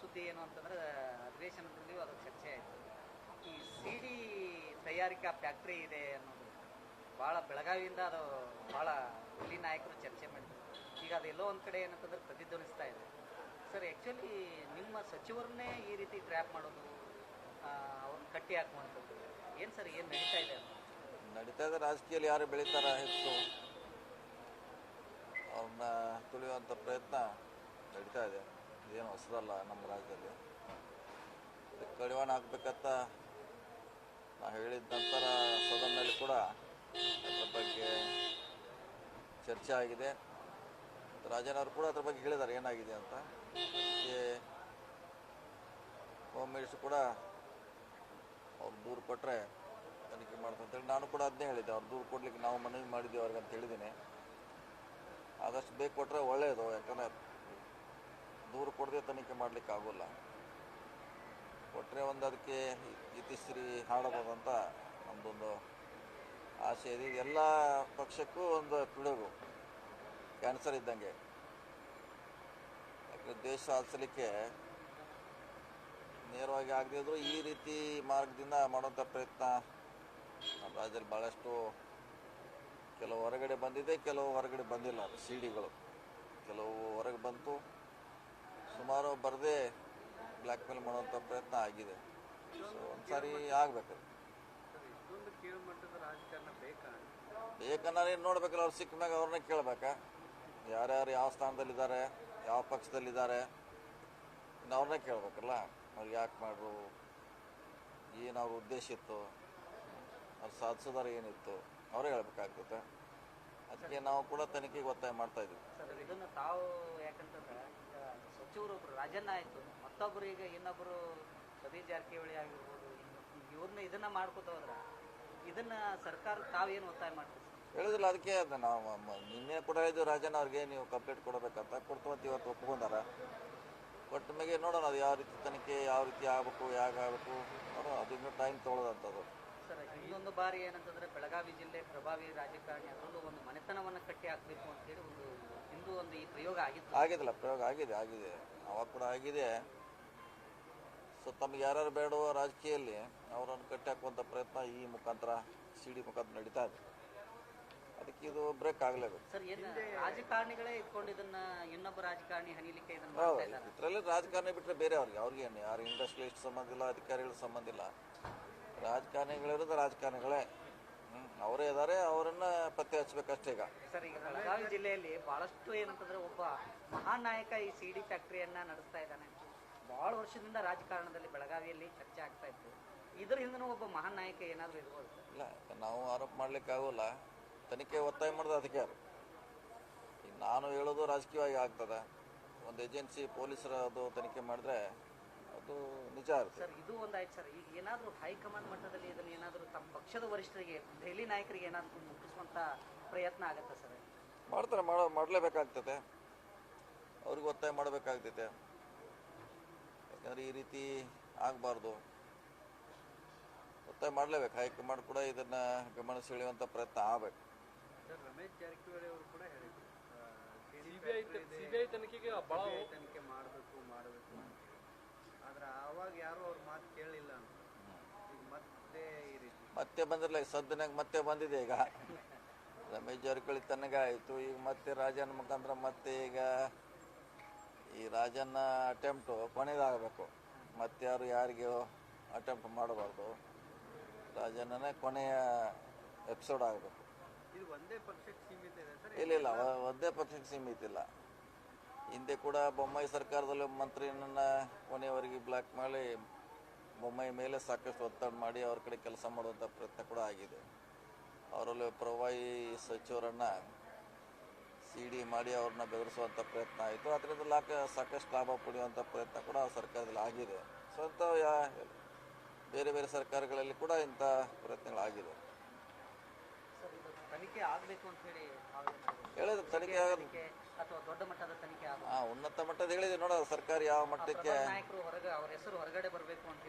ಸುದ್ದಿ ಏನು ಅಂತಂದ್ರೆ, ಅಧಿವೇಶನದಲ್ಲಿಯೂ ಅದು ಚರ್ಚೆ ಆಯಿತು. ಈ ಸಿಡಿ ತಯಾರಿಕಾ ಫ್ಯಾಕ್ಟ್ರಿ ಇದೆ ಅನ್ನೋದು ಭಾಳ ಬೆಳಗಾವಿಯಿಂದ ಅದು ಭಾಳ ಇಲ್ಲಿ ನಾಯಕರು ಚರ್ಚೆ ಮಾಡಿದ್ರು. ಈಗ ಎಲ್ಲೋ ಒಂದು ಕಡೆ ಏನಂತಂದ್ರೆ ಪ್ರತಿಧ್ವನಿಸ್ತಾ ಇದೆ. ಸರ್ ಆ್ಯಕ್ಚುಲಿ ನಿಮ್ಮ ಸಚಿವರನ್ನೇ ಈ ರೀತಿ ಟ್ರ್ಯಾಪ್ ಮಾಡೋದು ಅವ್ರನ್ನ ಕಟ್ಟಿ ಹಾಕುವಂಥದ್ದು, ಏನು ಸರ್, ಏನು ನಡೀತಾ ಇದೆ ನಡೀತಾ ಇದೆ ರಾಜಕೀಯಲ್ಲಿ ಯಾರು ಬೆಳೀತಾರ ಹೆಚ್ಚು? ಅವ್ರನ್ನ ತುಳಿಯುವಂಥ ಪ್ರಯತ್ನ ನಡೀತಾ ಇದೆ. ಏನು ಹೊಸದಲ್ಲ ನಮ್ಮ ರಾಜ್ಯದಲ್ಲಿ. ಕಡಿವಾಣ ಹಾಕ್ಬೇಕಂತ ನಾ ಹೇಳಿದ ನಂತರ ಸದನದಲ್ಲಿ ಕೂಡ ಅದ್ರ ಬಗ್ಗೆ ಚರ್ಚೆ ಆಗಿದೆ. ರಾಜನವರು ಕೂಡ ಅದ್ರ ಬಗ್ಗೆ ಹೇಳಿದ್ದಾರೆ, ಏನಾಗಿದೆ ಅಂತ. ಹೋಮ್ ಮಿನಿಸ್ಟರ್ ಕೂಡ ಅವ್ರು ದೂರು ಕೊಟ್ಟರೆ ತನಿಖೆ ಮಾಡ್ತಾರೆ ಅಂತೇಳಿ ನಾನು ಕೂಡ ಅದನ್ನೇ ಹೇಳಿದ್ದೆ. ಅವ್ರು ದೂರು ಕೊಡ್ಲಿಕ್ಕೆ ನಾವು ಮನವಿ ಮಾಡಿದ್ದೀವಿ ಅವ್ರಿಗೆ ಅಂತ ಹೇಳಿದ್ದೀನಿ. ಆದಷ್ಟು ಬೇಕು ಕೊಟ್ಟರೆ ಒಳ್ಳೆಯದು ಯಾಕಂದರೆ ದೂರು ಕೊಡದೆ ತನಿಖೆ ಮಾಡಲಿಕ್ಕೆ ಆಗೋಲ್ಲ ಕೊಟ್ಟರೆ ಒಂದು ಅದಕ್ಕೆ ಇತಿಶ್ರೀ ಹಾಡಬಹುದಂತ ನಮ್ಮದೊಂದು ಆಸೆ ಇದೆ. ಎಲ್ಲ ಪಕ್ಷಕ್ಕೂ ಒಂದು ಪಿಡುಗು ಕ್ಯಾನ್ಸರ್ ಇದ್ದಂಗೆ. ಯಾಕಂದರೆ ದೇಶ ಸಾಧಿಸಲಿಕ್ಕೆ ನೇರವಾಗಿ ಆಗದೇ ಇದ್ರೂ ಈ ರೀತಿ ಮಾರ್ಗದಿಂದ ಮಾಡುವಂಥ ಪ್ರಯತ್ನ ನಮ್ಮ ರಾಜ್ಯದಲ್ಲಿ ಭಾಳಷ್ಟು ಕೆಲವು ಹೊರಗಡೆ ಬಂದಿದೆ, ಕೆಲವು ಹೊರಗಡೆ ಬಂದಿಲ್ಲ. ಸಿ ಡಿಗಳು ಕೆಲವು ಹೊರಗೆ ಬಂತು. ಸುಮಾರು ಬರದೇ ಬ್ಲ್ಯಾಕ್ ಮೇಲ್ ಮಾಡುವಂಥ ಪ್ರಯತ್ನ ಆಗಿದೆ. ಸೊ ಒಂದ್ಸಾರಿ ಆಗಬೇಕು. ಇಷ್ಟೊಂದು ಕೀಳುಮಟ್ಟದ ರಾಜಕಾರಣ ಬೇಕಾ ಬೇಕನ್ನೋರು ಏನು ನೋಡ್ಬೇಕಲ್ಲ, ಅವ್ರು ಸಿಕ್ಕ ಮ್ಯಾಗ ಅವ್ರನ್ನೇ ಕೇಳ್ಬೇಕಾ. ಯಾರ್ಯಾರು ಯಾವ ಸ್ಥಾನದಲ್ಲಿದ್ದಾರೆ, ಯಾವ ಪಕ್ಷದಲ್ಲಿದ್ದಾರೆ, ಇನ್ನು ಅವ್ರನ್ನೇ ಕೇಳ್ಬೇಕಲ್ಲ. ಅವ್ರಿಗೆ ಯಾಕೆ ಮಾಡ್ರು? ಏನು ಅವ್ರ ಉದ್ದೇಶ ಇತ್ತು? ಅವ್ರು ಸಾಧಿಸೋದಾರ ಏನಿತ್ತು? ಅವರೇ ಹೇಳ್ಬೇಕಾಗ್ತದೆ ಅದಕ್ಕೆ ನಾವು ಕೂಡ ತನಿಖೆಗೆ ಒತ್ತಾಯ ಮಾಡ್ತಾ ಇದ್ದೀವಿ ಸಚಿವರು ಒಬ್ರು ರಾಜಣ್ಣ ಆಯ್ತು ಮತ್ತೊಬ್ರು ಈಗ ಇನ್ನೊಬ್ರು ಸತೀಶ್ ಜಾರಕಿಹೊಳಿ ಆಗಿರ್ಬೋದು ಇವ್ರನ್ನ ಇದನ್ನ ಮಾಡ್ಕೋತ ಹೋದ್ರ ಇದನ್ನ ಸರ್ಕಾರ ತಾವೇನು ಒತ್ತಾಯ ಮಾಡ್ತೀವಿ ಹೇಳುದಿಲ್ಲ ಹೇಳಿದಿಲ್ಲ ಅದಕ್ಕೆ ಅದ್ ನಾವು ನಿನ್ನೆ ಕೂಡ ಹೇಳಿದ್ವಿ ರಾಜನ್ ಅವ್ರಿಗೆ ನೀವು ಕಂಪ್ಲೇಂಟ್ ಕೊಡಬೇಕಂತ. ಕೊಡ್ತೀವಂತ ಇವತ್ತು ಒಪ್ಕೊಂಡಾರ. ಬಟ್ ಮೇಲೆ ನೋಡೋಣ ಅದು ಯಾವ ರೀತಿ ತನಿಖೆ ಯಾವ ರೀತಿ ಆಗಬೇಕು ಯಾಕೆ ಆಗಬೇಕು. ನೋಡೋಣ ಅದು ಇನ್ನೂ ಟೈಮ್ ತೊಗೊಳೋದಂಥದ್ದು ಸರ್ ಇನ್ನೊಂದು ಬಾರಿ ಏನಂತಂದ್ರೆ ಬೆಳಗಾವಿ ಜಿಲ್ಲೆ ಪ್ರಭಾವಿ ರಾಜಕಾರಣಿ ಅದರಲ್ಲೂ ಒಂದು ಮನೆತನವನ್ನ ಕಟ್ಟಿ ಅಂತ ಅಂತೇಳಿ ಒಂದು ಹಿಂದೂ ಒಂದು ಈ ಪ್ರಯೋಗ ಆಗಿತ್ತು. ಆಗಿದಲ್ಲ ಪ್ರಯೋಗ ಆಗಿದೆ ಆಗಿದೆ. ಅವಾಗ ಕೂಡ ಆಗಿದೆ. ಸೊ ತಮ್ಗೆ ಯಾರ್ಯಾರು ಬೇಡವೋ ರಾಜಕೀಯಲ್ಲಿ ಅವರನ್ನು ಕಟ್ಟಿ ಹಾಕುವಂಥ ಪ್ರಯತ್ನ ಈ ಮುಖಾಂತರ ಸಿ ಡಿ ಮುಖಾಂತರ ನಡೀತಾ ಇದೆ. ಅದಕ್ಕೆ ಇದು ಬ್ರೇಕ್ ಆಗಲೇಬೇಕು. ಸರ್ ಏನು ರಾಜಕಾರಣಿಗಳೇ ಇಟ್ಕೊಂಡು ಇದನ್ನ ಇನ್ನೊಬ್ಬ ರಾಜಕಾರಣಿ ಹನಿಲಿಕ್ಕೆ ಇದರಲ್ಲಿ ರಾಜಕಾರಣಿ ಬಿಟ್ಟರೆ ಬೇರೆ ಅವ್ರಿಗೆ ಅವ್ರಿಗೆ ಏನು ಯಾರು ಇಂಡಸ್ಟ್ರಿಯಲಿಸ್ಟ್ ಸಂಬಂಧ ಇಲ್ಲ ಅಧಿಕಾರಿಗಳ ಸಂಬಂಧ ಇಲ್ಲ. ರಾಜಕಾರಣಿಗಳಿರೋದು ರಾಜಕಾರಣಿಗಳೇ. ಅವರೇ ಇದ್ದಾರೆ ಅವರನ್ನ ಪತ್ತೆ ಹಚ್ಚಬೇಕಷ್ಟೇ ಈಗ. ಸರ್ ಈಗ ಬೆಳಗಾವಿ ಜಿಲ್ಲೆಯಲ್ಲಿ ಬಹಳಷ್ಟು ಏನಂತಂದ್ರೆ ಒಬ್ಬ ಮಹಾನ್ ನಾಯಕ ಈ ಸಿ ಡಿ ಫ್ಯಾಕ್ಟರಿಯನ್ನ ನಡೆಸ್ತಾ ಇದ್ದಾನೆ. ಬಹಳ ವರ್ಷದಿಂದ ರಾಜಕಾರಣದಲ್ಲಿ ಬೆಳಗಾವಿಯಲ್ಲಿ ಚರ್ಚೆ ಆಗ್ತಾ ಇತ್ತು. ಇದ್ರ ಹಿಂದನೂ ಒಬ್ಬ ಮಹಾನ್ ನಾಯಕ ಏನಾದರೂ ಇರ್ಬೋದು ಇಲ್ಲ ನಾವು ಆರೋಪ ಮಾಡ್ಲಿಕ್ಕೆ ಆಗೋಲ್ಲ. ತನಿಖೆ ಒತ್ತಾಯ ಮಾಡೋದು ಅದಕ್ಕೆ ಯಾರು ನಾನು ಹೇಳೋದು ರಾಜಕೀಯವಾಗಿ ಆಗ್ತದೆ. ಒಂದು ಏಜೆನ್ಸಿ ಪೊಲೀಸರ ಅದು ತನಿಖೆ ಮಾಡಿದ್ರೆ ಅದು ನಿಜ ಸರ್ ಇದು ಒಂದಾಯ್ತು ಸರ್. ಈಗ ಏನಾದರೂ ಹೈಕಮಾಂಡ್ ಮಟ್ಟದಲ್ಲಿ ಇದನ್ನ ಏನಾದರೂ ತಮ್ಮ ಪಕ್ಷದ ವರಿಷ್ಠರಿಗೆ ದೆಹಲಿ ನಾಯಕರಿಗೆ ಏನಾದರೂ ಮುಟ್ಟಿಸುವಂತ ಪ್ರಯತ್ನ ಆಗತ್ತಾ ಸರ್? ಮಾಡ್ತಾರೆ ಮಾಡೋ ಮಾಡಲೇಬೇಕಾಗ್ತದೆ. ಅವ್ರಿಗೆ ಒತ್ತಾಯ ಮಾಡಬೇಕಾಗ್ತೈತೆ. ಯಾಕಂದ್ರೆ ಈ ರೀತಿ ಆಗಬಾರ್ದು. ಒತ್ತಾಯ ಮಾಡಲೇಬೇಕು. ಹೈಕಮಾಂಡ್ ಕೂಡ ಇದನ್ನ ಗಮನ ಸೆಳೆಯುವಂಥ ಪ್ರಯತ್ನ ಆಗ್ಬೇಕು. ರಮೇಶ್ ಜಾರಕಿಹೊಳಿ ಅವರು ಕೂಡ ಹೇಳಿದ್ರು. ಸಿಬಿಐ ಸಿಬಿಐ ತನಿಖೆಗೆ ಬಹಳ ತನಿಖೆ ಮಾಡಬೇಕು ಮಾಡಬೇಕು ಆದ್ರೆ ಆವಾಗ ಯಾರು ಅವ್ರ ಮಾತು ಕೇಳಲಿಲ್ಲ ಅಂತ ಈಗ ಮತ್ತೆ ಬಂದಿರಲ್ಲ ಈಗ ಸದ್ಯನಾಗ ಮತ್ತೆ ಬಂದಿದೆ ಈಗ. ರಮೇಶ್ ಜಾರಕಿಹೊಳಿ ತನಗೆ ಆಯಿತು ಈಗ ಮತ್ತೆ ರಾಜನ ಮುಖಾಂತರ ಮತ್ತೆ ಈಗ ಈ ರಾಜನ ಅಟೆಂಪ್ಟು ಕೊನೆಯದಾಗಬೇಕು ಮತ್ತೆ ಯಾರು ಯಾರಿಗೆ ಅಟೆಂಪ್ಟ್ ಮಾಡಬಾರ್ದು. ರಾಜನೇ ಕೊನೆಯ ಎಪಿಸೋಡ್ ಆಗಬೇಕು. ಇಲ್ಲ ಇಲ್ಲ ಒಂದೇ ಪಕ್ಷಕ್ಕೆ ಸೀಮಿತ ಇಲ್ಲ. ಹಿಂದೆ ಕೂಡ ಬೊಮ್ಮಾಯಿ ಸರ್ಕಾರದಲ್ಲಿ ಮಂತ್ರಿಯನ್ನ ಕೊನೆಯವರೆಗೆ ಬ್ಲಾಕ್ ಮಾಡಿ ಬೊಮ್ಮಾಯಿ ಮೇಲೆ ಸಾಕಷ್ಟು ಒತ್ತಡ ಮಾಡಿ ಅವ್ರ ಕಡೆ ಕೆಲಸ ಮಾಡುವಂಥ ಪ್ರಯತ್ನ ಕೂಡ ಆಗಿದೆ. ಅವರಲ್ಲಿ ಪ್ರವಾಹಿ ಸಚಿವರನ್ನು ಸಿ ಡಿ ಮಾಡಿ ಅವ್ರನ್ನ ಬೆದರಿಸುವಂಥ ಪ್ರಯತ್ನ ಆಯಿತು. ಅದರಿಂದ ಲಾಕ ಸಾಕಷ್ಟು ಲಾಭ ಪಡೆಯುವಂಥ ಪ್ರಯತ್ನ ಕೂಡ ಆ ಸರ್ಕಾರದಲ್ಲಿ ಆಗಿದೆ. ಸೊ ಅಂಥ ಯಾ ಬೇರೆ ಬೇರೆ ಸರ್ಕಾರಗಳಲ್ಲಿ ಕೂಡ ಇಂಥ ಪ್ರಯತ್ನಗಳಾಗಿದೆ. ಹೇಳಿದ್ರು ತನಿಖೆ ದೊಡ್ಡ ಮಟ್ಟದ ತನಿಖೆ ಉನ್ನತ ಮಟ್ಟದ ಹೇಳಿದೆ ನೋಡ ಸರ್ಕಾರ ಯಾವ ಮಟ್ಟಕ್ಕೆ ನಾಯಕರು ಹೊರಗೆ ಅವ್ರ ಹೆಸರು ಹೊರಗಡೆ ಬರಬೇಕು ಅಂತ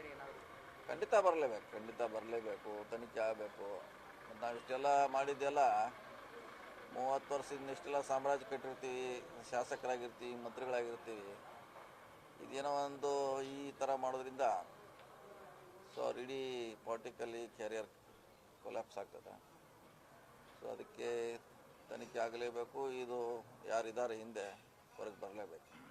ಖಂಡಿತ ಬರಲೇಬೇಕು ಖಂಡಿತ ಬರಲೇಬೇಕು, ತನಿಖೆ ಆಗಬೇಕು. ಮತ್ತು ನಾವು ಇಷ್ಟೆಲ್ಲ ಮಾಡಿದ್ದೆಲ್ಲ ಮೂವತ್ತು ವರ್ಷದಿಂದ ಇಷ್ಟೆಲ್ಲ ಸಾಮ್ರಾಜ್ಯ ಕಟ್ಟಿರ್ತೀವಿ, ಶಾಸಕರಾಗಿರ್ತೀವಿ, ಮಂತ್ರಿಗಳಾಗಿರ್ತೀವಿ. ಇದೇನೋ ಒಂದು ಈ ಥರ ಮಾಡೋದ್ರಿಂದ ಸೊ ಅವ್ರ ಇಡೀ ಪಾಲಿಟಿಕಲಿ ಕೆರಿಯರ್ ಕೊಲ್ಯಾಪ್ಸ್ ಆಗ್ತದೆ. ಸೊ ಅದಕ್ಕೆ ತನಿಖೆ ಆಗಲೇಬೇಕು. ಇದು ಯಾರಿದ್ದಾರೆ ಹಿಂದೆ ಹೊರಗೆ ಬರಲೇಬೇಕು.